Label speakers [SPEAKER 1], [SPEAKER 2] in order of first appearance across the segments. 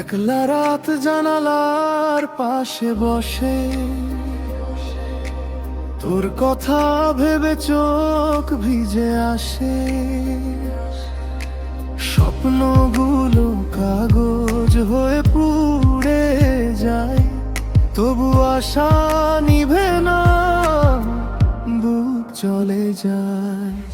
[SPEAKER 1] একলা রাত জানালার পাশে বসে তোর কথা ভেবে চোখ ভিজে আসে। স্বপ্নগুলো কাগজ হয়ে পুড়ে যায়। তবু আশা নিভে না, বুক চলে যায়।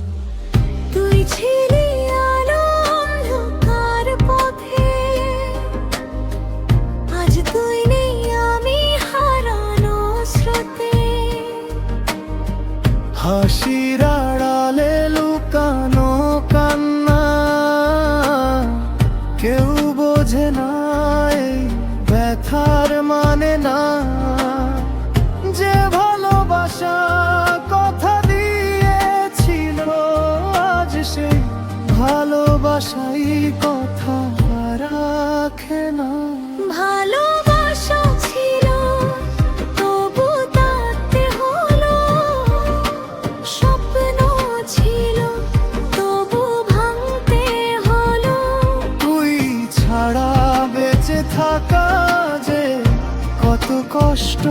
[SPEAKER 1] আড়ালে লুকানো কান্না। কেউ বোঝে না এই ব্যথার মানে না। যে ভালোবাসা কথা দিয়েছিল, আজ সেই ভালোবাসাই কথা রাখে না।
[SPEAKER 2] ভালোবাসা
[SPEAKER 1] কত কষ্ট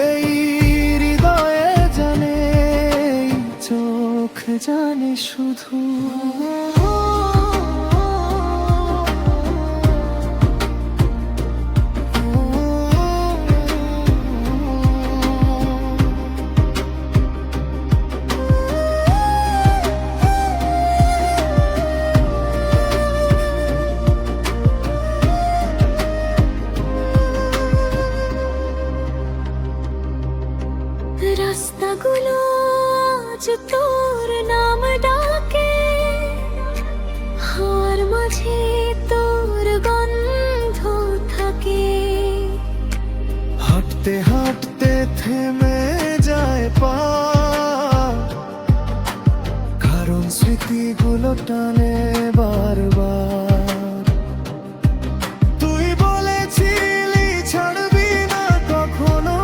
[SPEAKER 1] এই হৃদয়ে জানে চোখ জানে শুধু টানে বারবার। তুই বলেছিলি, ছাড়বি না কখনো।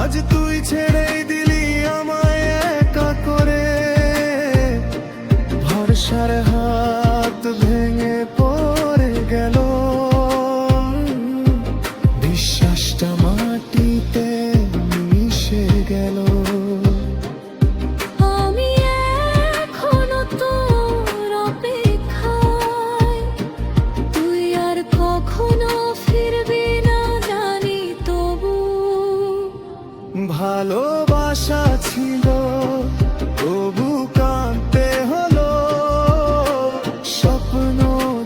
[SPEAKER 1] আজ তুই ছেড়েই দিলি আমায় একা করে। ভরসার হাত ভেঙে পড়ে গেল। বিশ্বাসটা মাটিতে মিশে গেল।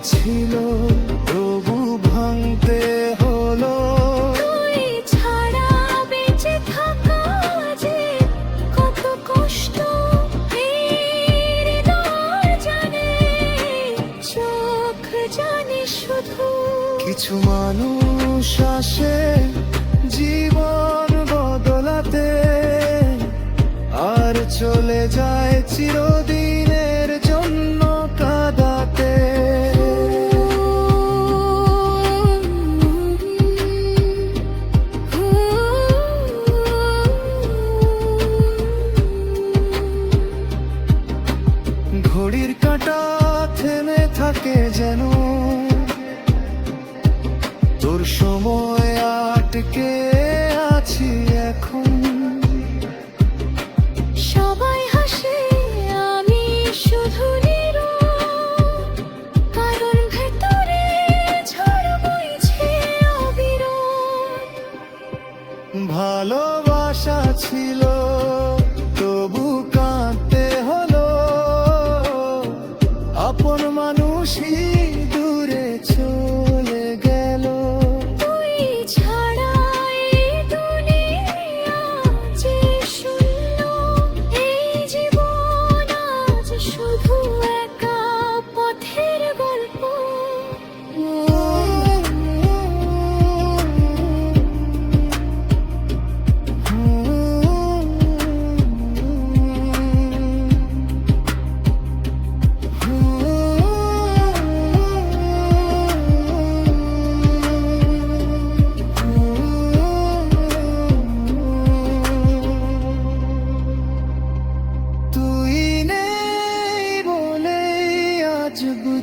[SPEAKER 1] ছিল তবু ভাঙতে হলো।
[SPEAKER 2] ছাড়া বেঁচে থাকা যে কত কষ্ট জানে চোখ জানে শুধু।
[SPEAKER 1] কিছু মানুষ আসে জীবন বদলাতে আর চলে যায় চিরদিনের থেমে থাকে যেন তোর সময় আটকে আছি এখন।
[SPEAKER 2] সবাই হাসে আমি শুধু কারণ ভেতরে ঝড় বইছে
[SPEAKER 1] ভালোবাসা ছিল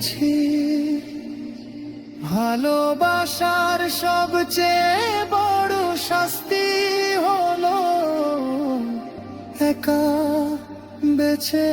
[SPEAKER 2] পেয়েছি ভালোবাসার
[SPEAKER 1] সবচেয়ে বড় শাস্তি হলো একা বেছে